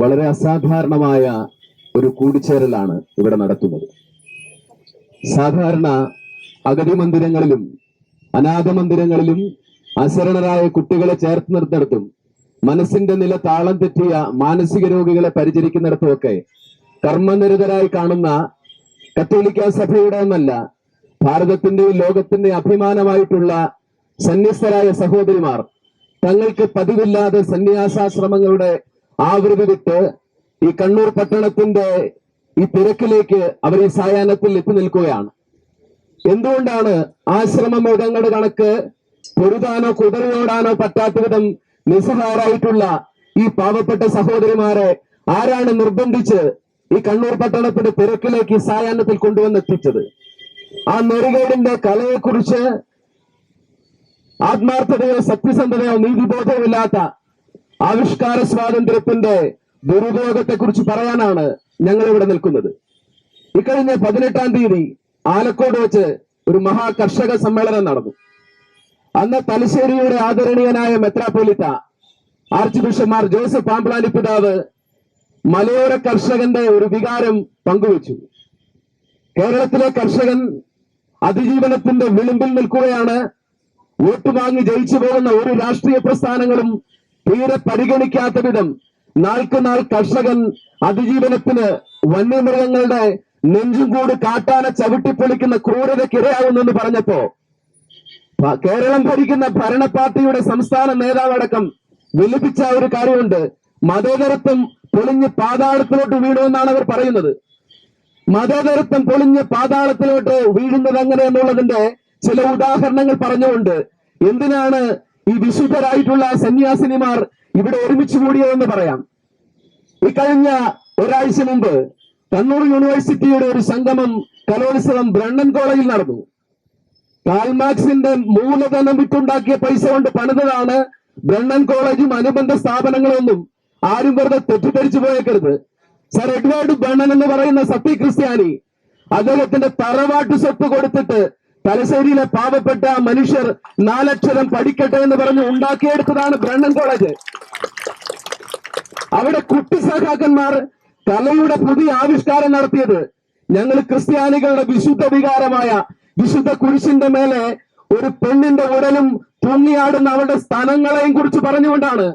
വളരെ അസാധാരണമായ ഒരു കൂടിച്ചേരലാണ് ഇവിടെ നടത്തുന്നത്. സാധാരണ അഗതി മന്ദിരങ്ങളിലും അനാഥ മന്ദിരങ്ങളിലും അശരണരായ കുട്ടികളെ ചേർത്ത് നിർത്തിടത്തും മനസ്സിന്റെ നില താളം തെറ്റിയ മാനസിക രോഗികളെ പരിചരിക്കുന്നിടത്തുമൊക്കെ കർമ്മനിരതരായി കാണുന്ന കത്തോലിക്ക സഭയുടെ എന്നല്ല ഭാരതത്തിന്റെയും ലോകത്തിന്റെ അഭിമാനമായിട്ടുള്ള സന്യസ്തരായ സഹോദരിമാർ തങ്ങൾക്ക് പതിവില്ലാതെ സന്യാസാശ്രമങ്ങളുടെ ആവൃതി വിട്ട് ഈ കണ്ണൂർ പട്ടണത്തിന്റെ ഈ തിരക്കിലേക്ക് അവർ ഈ സായാഹ്നത്തിൽ എത്തി നിൽക്കുകയാണ്. എന്തുകൊണ്ടാണ് ആശ്രമം മൃഗങ്ങളുടെ കണക്ക്? പൊരുതാനോ കുതിരയോടാനോ പറ്റാത്ത വിധം നിസ്സഹാരായിട്ടുള്ള ഈ പാവപ്പെട്ട സഹോദരിമാരെ ആരാണ് നിർബന്ധിച്ച് ഈ കണ്ണൂർ പട്ടണത്തിന്റെ തിരക്കിലേക്ക് ഈ സായാഹ്നത്തിൽ കൊണ്ടുവന്നെത്തിച്ചത്? ആ നെറുകേടിന്റെ കലയെക്കുറിച്ച് ആത്മാർത്ഥതയോ സത്യസന്ധതയോ നീതിബോധമോ ഇല്ലാത്ത ആവിഷ്കാര സ്വാതന്ത്ര്യത്തിന്റെ ദുരുപയോഗത്തെ കുറിച്ച് പറയാനാണ് ഞങ്ങൾ ഇവിടെ നിൽക്കുന്നത്. ഇക്കഴിഞ്ഞ പതിനെട്ടാം തീയതി ആലക്കോട് വെച്ച് ഒരു മഹാ കർഷക സമ്മേളനം നടന്നു. അന്ന് തലശ്ശേരിയുടെ ആദരണീയനായ മെത്രാപ്പൊലിത്ത ആർച്ച് ബിഷപ്പ്മാർ ജോസഫ് പാമ്പ്ലാനി പിതാവ് മലയോര കർഷകന്റെ ഒരു വികാരം പങ്കുവച്ചു. കേരളത്തിലെ കർഷകൻ അതിജീവനത്തിന്റെ വിളിമ്പിൽ നിൽക്കുകയാണ്. വോട്ട് വാങ്ങി ജയിച്ചു പോകുന്ന ഒരു രാഷ്ട്രീയ പ്രസ്ഥാനങ്ങളും തീരെ പരിഗണിക്കാത്ത വിധം നാൾക്ക് നാൾ കർഷകൻ അതിജീവനത്തിന് വന്യമൃഗങ്ങളുടെ നെഞ്ചും കൂട് കാട്ടാന ചവിട്ടിപ്പൊളിക്കുന്ന ക്രൂരതയ്ക്ക് ഇരയാകുന്നെന്ന് പറഞ്ഞപ്പോ കേരളം ഭരിക്കുന്ന ഭരണ പാർട്ടിയുടെ സംസ്ഥാന നേതാവടക്കം വിലപിച്ച ഒരു കാര്യമുണ്ട്. മതേതരത്വം പൊളിഞ്ഞ് പാതാളത്തിലോട്ട് വീഴുമെന്നാണ് അവർ പറയുന്നത്. മതേതരത്വം പൊളിഞ്ഞ് പാതാളത്തിലോട്ട് വീഴുന്നത് എങ്ങനെയെന്നുള്ളതിന്റെ ചില ഉദാഹരണങ്ങൾ പറഞ്ഞുകൊണ്ട് എന്തിനാണ് ഈ വിശുദ്ധരായിട്ടുള്ള സന്യാസിനിമാർ ഇവിടെ ഒരുമിച്ച് കൂടിയതെന്ന് പറയാം. ഇക്കഴിഞ്ഞ ഒരാഴ്ച മുമ്പ് കണ്ണൂർ യൂണിവേഴ്സിറ്റിയുടെ ഒരു സംഗമം കലോത്സവം ബ്രണ്ണൻ കോളേജിൽ നടന്നു. കാൽമാക്സിന്റെ മൂലധനം വിട്ടുണ്ടാക്കിയ പൈസ കൊണ്ട് പണിതതാണ് ബ്രണ്ണൻ കോളേജും അനുബന്ധ സ്ഥാപനങ്ങളൊന്നും ആരും വെറുതെ തെറ്റിദ്ധരിച്ചു പോയേക്കരുത്. സർ എഡ്വേർഡ് ബ്രണ്ണൻ എന്ന് പറയുന്ന സത്യക്രിസ്ത്യാനി അദ്ദേഹത്തിന്റെ തറവാട്ടു സ്വത്ത് കൊടുത്തിട്ട് തലശ്ശേരിയിലെ പാവപ്പെട്ട മനുഷ്യർ നാലക്ഷരം പഠിക്കട്ടെ എന്ന് പറഞ്ഞ് ഉണ്ടാക്കിയെടുത്തതാണ് ബ്രണ്ണൻ കോളേജ്. അവിടെ കുട്ടി സഖാക്കന്മാർ കലയുടെ പുതിയ ആവിഷ്കാരം നടത്തിയത്. ഞങ്ങൾ ക്രിസ്ത്യാനികളുടെ വിശുദ്ധ വികാരമായ വിശുദ്ധ കുരിശിന്റെ മേലെ ഒരു പെണ്ണിന്റെ ഉടലും തൂങ്ങിയാടുന്ന അവരുടെ സ്ഥലങ്ങളെയും കുറിച്ച് പറഞ്ഞുകൊണ്ടാണ്.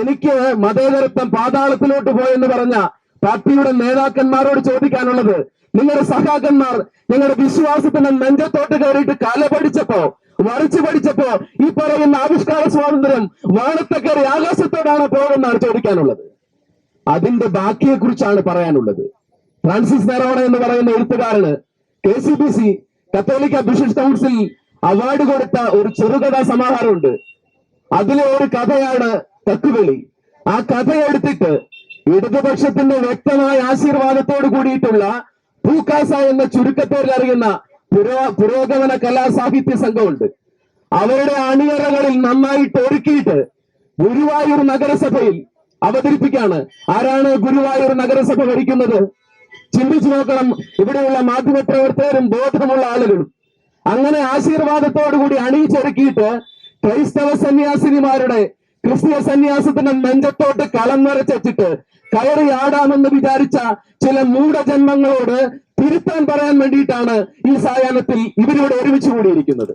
എനിക്ക് മതേതരത്വം പാതാളത്തിലോട്ട് പോയെന്ന് പറഞ്ഞ പാർട്ടിയുടെ നേതാക്കന്മാരോട് ചോദിക്കാനുള്ളത്. നിങ്ങളുടെ സഹാകന്മാർ നിങ്ങളുടെ വിശ്വാസത്തിന്റെ നെഞ്ചത്തോട്ട് കയറിയിട്ട് കല പഠിച്ചപ്പോ വരച്ചു പഠിച്ചപ്പോ ഈ പറയുന്ന ആവിഷ്കാര സ്വാതന്ത്ര്യം വാനത്തെ കയറി ആകാശത്തോടാണ് പോകുന്നതാണ് ചോദിക്കാനുള്ളത്. അതിന്റെ ബാക്കിയെ കുറിച്ചാണ് പറയാനുള്ളത്. ഫ്രാൻസിസ് നെറോണ എന്ന് പറയുന്ന എഴുത്തുകാരന് കെ സി ബി സി കത്തോലിക്ക ബിഷപ്പ് കൗൺസിൽ അവാർഡ് കൊടുത്ത ഒരു ചെറുകഥാ സമാഹാരമുണ്ട്. അതിലെ ഒരു കഥയാണ് കക്കുകളി ആ കഥയെടുത്തിട്ട് ഇടതുപക്ഷത്തിന്റെ വ്യക്തമായ ആശീർവാദത്തോട് കൂടിയിട്ടുള്ള പൂക്കാസ എന്ന ചുരുക്കപ്പേരിൽ അറിയുന്ന പുരോ പുരോഗമന കലാസാഹിത്യ സംഘമുണ്ട്. അവരുടെ അണിയറകളിൽ നന്നായിട്ട് ഒരുക്കിയിട്ട് ഗുരുവായൂർ നഗരസഭയിൽ അവതരിപ്പിക്കാണ് ആരാണ് ഗുരുവായൂർ നഗരസഭ ഭരിക്കുന്നത്? ചിന്തിച്ചു നോക്കണം. ഇവിടെയുള്ള മാധ്യമ പ്രവർത്തകരും ബോധമുള്ള ആളുകളും. അങ്ങനെ ആശീർവാദത്തോടുകൂടി അണിയിച്ചൊരുക്കിയിട്ട് ക്രൈസ്തവ സന്യാസിനിമാരുടെ ക്രിസ്തീയ സന്യാസത്തിന്റെ നെഞ്ചത്തോട്ട് കളം നിറച്ചിട്ട് കയറി ആടാമെന്ന് വിചാരിച്ച ചില മൂഢജന്മങ്ങളോട് തിരുത്താൻ പറയാൻ വേണ്ടിയിട്ടാണ് ഈ സായാഹ്നത്തിൽ ഇവരോട് ഒരുമിച്ച് കൂടിയിരിക്കുന്നത്.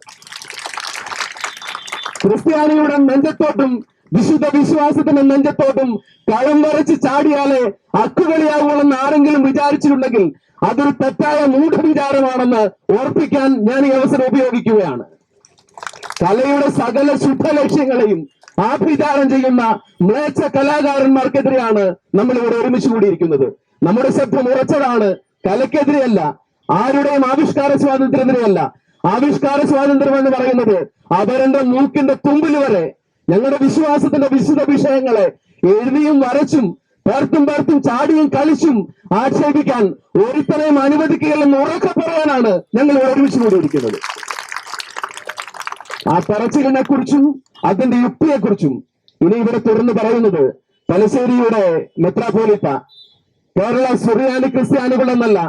ക്രിസ്ത്യാനിയുടെ നെഞ്ചത്തോട്ടും വിശുദ്ധ വിശ്വാസത്തിന്റെ നെഞ്ചത്തോട്ടും കളം വരച്ച് ചാടിയാലേ അക്കുകളിയാവുമെന്ന് ആരെങ്കിലും വിചാരിച്ചിട്ടുണ്ടെങ്കിൽ അതൊരു തെറ്റായ മൂഢവിചാരമാണെന്ന് ഓർപ്പിക്കാൻ ഞാൻ ഈ അവസരം ഉപയോഗിക്കുകയാണ്. കലയുടെ സകല ശുദ്ധ ലക്ഷ്യങ്ങളെയും ആഭിചാരം ചെയ്യുന്ന മ്ലേച്ഛ കലാകാരന്മാർക്കെതിരെയാണ് നമ്മൾ ഇവിടെ ഒരുമിച്ച് കൂടിയിരിക്കുന്നത്. നമ്മുടെ ശബ്ദം ഉറച്ചതാണ്. കലക്കെതിരെയല്ല ആരുടെയും ആവിഷ്കാര സ്വാതന്ത്ര്യത്തിനെതിരെയല്ല. ആവിഷ്കാര സ്വാതന്ത്ര്യം എന്ന് പറയുന്നത് അവരുടെ മൂക്കിന്റെ തുമ്പിൽ വരെ ഞങ്ങളുടെ വിശ്വാസത്തിന്റെ വിശുദ്ധ വിഷയങ്ങളെ എഴുതിയും വരച്ചും പേർത്തും പേർത്തും ചാടിയും കളിച്ചും ആക്ഷേപിക്കാൻ ഒരുത്തനെയും അനുവദിക്കുകയില്ലെന്ന് ഉറക്കെ പറയാനാണ് ഞങ്ങൾ ഒരുമിച്ച് കൂടിയിരിക്കുന്നത്. ആ പറച്ചിലിനെ കുറിച്ചും അതിന്റെ യുക്തിയെ കുറിച്ചും ഇനി ഇവിടെ തുറന്നു പറയുന്നത് തലശ്ശേരിയുടെ മെത്രാപോലിത്ത കേരള സുറിയാനി ക്രിസ്ത്യാനികളെന്നല്ല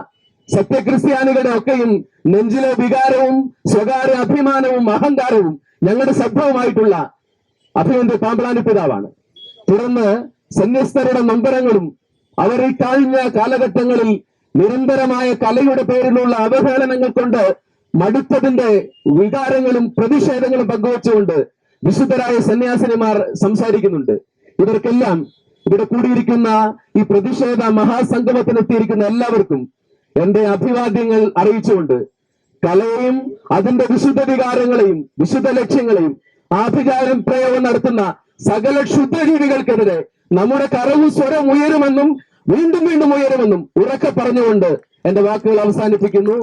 സത്യക്രിസ്ത്യാനികളുടെ ഒക്കെയും നെഞ്ചിലെ വികാരവും സ്വകാര്യ അഭിമാനവും അഹങ്കാരവും ഞങ്ങളുടെ ശബ്ദവുമായിട്ടുള്ള അഭിമന്ത് പാമ്പളാനി പിതാവാണ്. തുടർന്ന് സന്യസ്തരുടെ നൊമ്പരങ്ങളും അവർ ഈ കഴിഞ്ഞ കാലഘട്ടങ്ങളിൽ നിരന്തരമായ കലയുടെ പേരിലുള്ള അവഹേളനങ്ങൾ കൊണ്ട് മടുത്തതിന്റെ വികാരങ്ങളും പ്രതിഷേധങ്ങളും പങ്കുവച്ചുകൊണ്ട് വിശുദ്ധരായ സന്യാസിനിമാർ സംസാരിക്കുന്നുണ്ട്. ഇവർക്കെല്ലാം ഇവിടെ കൂടിയിരിക്കുന്ന ഈ പ്രതിഷേധ മഹാസംഗമത്തിനെത്തിയിരിക്കുന്ന എല്ലാവർക്കും എന്റെ അഭിവാദ്യങ്ങൾ അറിയിച്ചുകൊണ്ട് കലയെയും അതിന്റെ വിശുദ്ധ വികാരങ്ങളെയും വിശുദ്ധ ലക്ഷ്യങ്ങളെയും ആഭിചാരം പ്രയോഗം നടത്തുന്ന സകല ക്ഷുദ്രജീവികൾക്കെതിരെ നമ്മുടെ കരവും സ്വരം ഉയരുമെന്നും വീണ്ടും വീണ്ടും ഉയരുമെന്നും ഉറക്കെ പറഞ്ഞുകൊണ്ട് എന്റെ വാക്കുകൾ അവസാനിപ്പിക്കുന്നു.